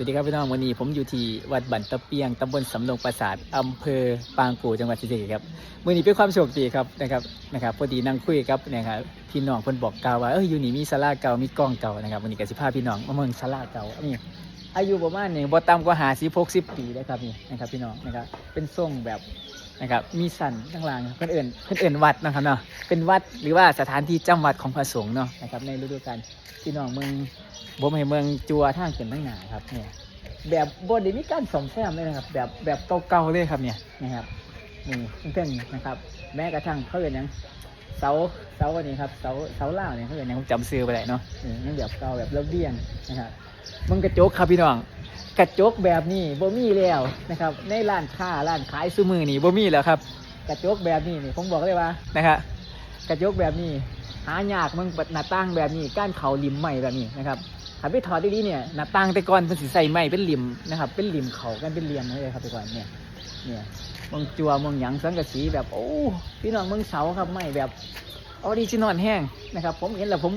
สวัสดีครับพี่น้องวันนี้ผมอยู่ที่วัดบันตะเปียงตำบลสำโรงปราสาทอำเภอปางกู่จังหวัดศรีสะเกษครับวันนี้เป็นความโชคดีครับนะครับนะครับพอดีนั่งคุยกับนะครับพี่น้องคนบอกกล่าวว่าเอออยู่นี่มีศาลาเก่ามีกล้องเก่านะครับวันนี้กสิพาพี่น้องมาเมืองศาลาเก่าอันนี้อายุประมาณนี่บ่ต่ำกว่าหาสิบหกสิบปีนะครับนี่นะครับพี่น้องนะครับเป็นทรงแบบ นะครับมีสันข้างล่างเพื่อนเอื่นเพื่อนเอื่นวัดนะครับเนาะเป็นวัดหรือว่าสถานที่จำวัดของพระสงฆ์เนาะนะครับในฤดูกาลพี่น้องเมืองบ่มให้เมืองจัวท่างขึ้นทางหนาครับเนี่ยแบบบไดมีการสมแซมเลยนะครับ แบบแบบเก่าๆเลยครับเนี่ยนะครับนี่เพื่อนๆนะครับ แม้กระทั่งเขาเรียนยังเสาเสาอันนี้ครับเสาเสาล่าเนี่ยเขาเรียนหยังจำซื้อไปได้เนาะนี่แบบเก่าแบบระเบียงนะครับมึงกระจกครับพี่น้อง กระจกแบบนี้บ่มีแล้วนะครับ ในร้านค้าร้านขายซูมือนี่บ่มีแล้วครับ กระจกแบบนี้นี่ผมบอกเลยว่านะครับกระจกแบบนี้ หายากมึงหน้าตั้งแบบนี้ก้านเขาริมใหม่แบบนี้นะครับถ้าไปถอดดีๆเนี่ยหน้าตั้งแต่ก่อนเป็นสีใส่ใหม่เป็นริมนะครับ เป็นริมเขากันเป็นเรียมเลยครับแต่ก่อนเนี่ยเนี่ยมึงจัวมึงหยังสังกะสีแบบโอ้พี่น้องมึงเสาครับไม่แบบออริจินอลแห้งนะครับ ผมเห็นแล้วผม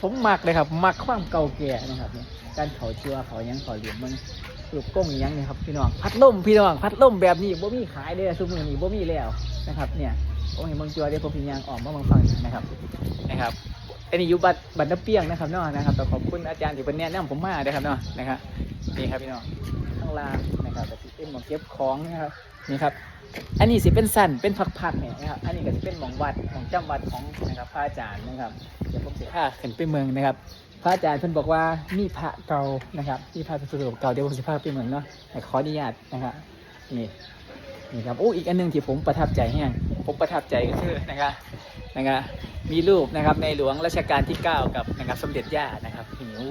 ผมมักเลยครับมักความเก่าแก่นะครับเนี่ย การเขาจัวเขายังเขาเหลี่ยมมึงลูกก้งยังเนี่ยครับพี่น้องพัดล่มพี่น้องพัดล่มแบบนี้บ่มีขายเลยซุมือนี้บ่มีแล้วนะครับ เนี่ยผมเห็นมึงจัวเดี๋ยวผมพิยางออกมาเมึงฟังนะครับนะครับอันนี้อยู่บัตรบัตรน้ำเปียงนะครับเนาะนะครับแต่ขอบคุณอาจารย์ที่เป็นแนะนำผมมานะครับเนาะนะครับนี่ครับพี่น้องข้างล่างนะครับแต่เป็นหมองเก็บของนะครับนี่ครับอันนี้สิเป็นสั้นเป็นพักๆเนี่ยนะครับอันนี้ก็จะเป็นหมองวัดหมองจำวัดของนะครับพระอาจารย์นะครับเดี๋ยวผมสิพาขึ้นไปเมืองนะครับ พระอาจารย์เพิ่นบอกว่ามีพระเก่านะครับมีพระพิสุทธิ์เก่าเดี๋ยวผมสิพาไปเหมืองเนาะแต่ขออนุญาตนะครับนี่นี่ครับโอ้อีกอันหนึงที่ผมประทับใจแห้งผมประทับใจก็คือนะครับนะครับมีรูปนะครับในหลวงรัชกาลที่ 9 กับนะครับสมเด็จย่านะครับนี่โอ้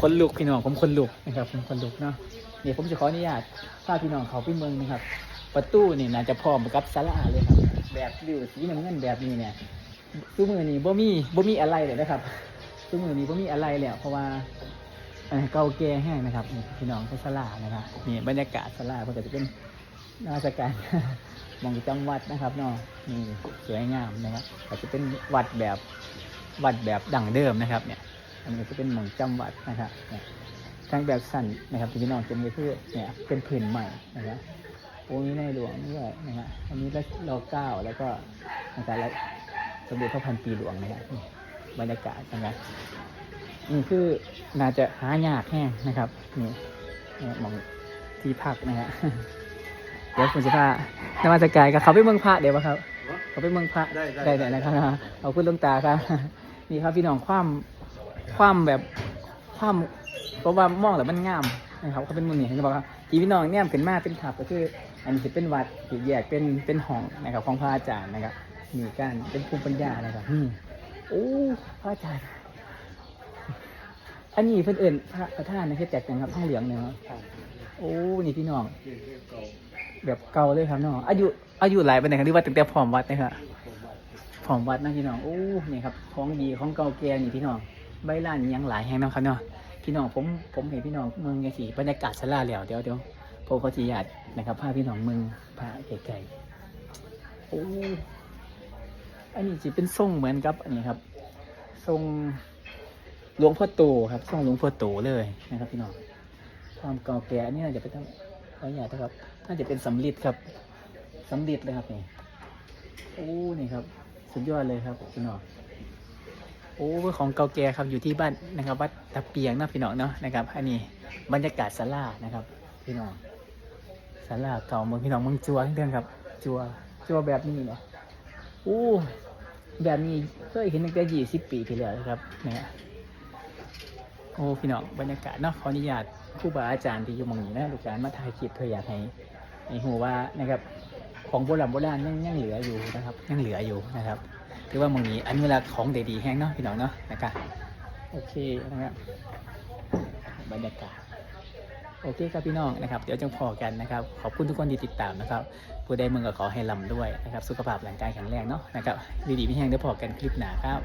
คนลุกพี่น้องผมคนลุกนะครับผมคนลุกเนาะเดี๋ยผมจะขออนุญาตพาพี่น้องเขาไปเมืองนะครับ ประตูนี่น่าจะพร้อมกับศาลาเลยครับแบบริ้วสีน้ำเงินแบบนี้เนี่ยตู้มือนี่บ่มีบ่มีอะไรเลยนะครับ ตู้มือนี่บ่มีอะไรแล้วเพราะว่าเก่าแก่แห้งนะครับพี่น้องเป็นศาลานะครับนี่บรรยากาศศาลาเพื่อจะเป็นราชการมองจังวัดนะครับเนาะนี่สวยงามนะครับก็จะเป็นวัดแบบวัดแบบดั่งเดิมนะครับเนี่ยอันนี้จะเป็นหมองจำวัดนะครับเนี่ยทางแบบสั้นนะครับที่พี่น้องจะมีคือเนี่ยเป็นผืนใหม่นะครับโอ้มีในหลวงด้วยนะฮะอันนี้รอเก้าแล้วก็นะครับแล้วสมเด็จพระพันปีหลวงนะครับนี่ บรรยากาศนะครับนี่คือน่าจะหายากแห้งนะครับนี่นี่หมองที่พักนะฮะเดี๋ยวคุณจะพานมัสการกับเขาไปเมืองพระเดี๋ยวปะครับ เขาไปเมืองพระได้ได้ได้ได้นะครับเอาขึ้นลงตาครับนี่ครับพี่น้องความความแบบความเพราะว่ามองแล้วมันงามนะครับเขาเป็นเมืองนี่เห็นบอกว่าที่พี่น้องเนี่ยเป็นมาเป็นขับก็คือ อันนี้จะเป็นวัดที่แยกเป็นเป็นห้องนะครับของพระอาจารย์นะครับมีการเป็นภูมิปัญญานะครับนี่ โอ้พระอาจารย์อันนี้เพิ่นเอิ่นพระประธานนะคือแจกจังครับห้องเหลืองเนี่ยครับโอ้นี่พี่น้อง แบบเก่าเลยครับเนาะอายุอายุหลายปานไหนครับที่ว่าตั้งแต่ผอมวัดนะครับผอมวัดนะพี่น้องโอ้นี่ครับของดีของเก่าแก่นี่พี่น้องใบลานยังหลายแห่งนะครับเนาะพี่น้องผมผมเห็นพี่น้องเมืองยังสีบรรยากาศสลาแล้วเดี๋ยวเดี๋ยวผมขอจีญาตนะครับพาพี่น้องเมืองพาไกลๆโอ้ อันนี้จะเป็นทรงเหมือนกับ อันนี้ครับ ทรงหลวงพ่อโตครับทรงหลวงพ่อโตเลยนะครับพี่น้องความเก่าแก่อันนี้น่าจะเป็นขออนุญาตนะครับน่าจะเป็นสำลิดครับสำลิดเลยครับนี่โอ้นี่ครับ สุดยอดเลยครับพี่น้องโอ้ของเก่าแก่ครับอยู่ที่บ้านนะครับวัดตะเปียงนาะพี่น้องเนาะนะครับ อันนี้บรรยากาศศาลานะครับ พี่น้องศาลาเก่าเมืองพี่น้องเมืองจัวเพื่อนครับ จัวจัวแบบนี้เนาะโอ้ แบบนี้เคยเห็นตั้งแต่ยี่สิบปีที่แล้วนะครับเนี่ยโอ้พี่น้องบรรยากาศเนาะขออนุญาตครูบาอาจารย์ที่อยู่มองนี้นะลูกหลานมาถ่ายคลิปเพื่ออยากให้ในหัวว่านะครับของโบราณโบราณยังยังเหลืออยู่นะครับยังเหลืออยู่นะครับถือว่ามองนี้อันเวลาของเดีๆแห้งเนาะพี่น้องเนาะนะครับโอเคนะครับบรรยากาศ โอเคครับพี่น้องนะครับ เดี๋ยวจังพอกันนะครับ ขอบคุณทุกคนที่ติดตามนะครับ ผู้ใดมึงก็ขอให้ลำด้วยนะครับ สุขภาพร่างกายแข็งแรงเนาะนะครับดีๆพี่แห้งได้พอกันคลิปหนาครับ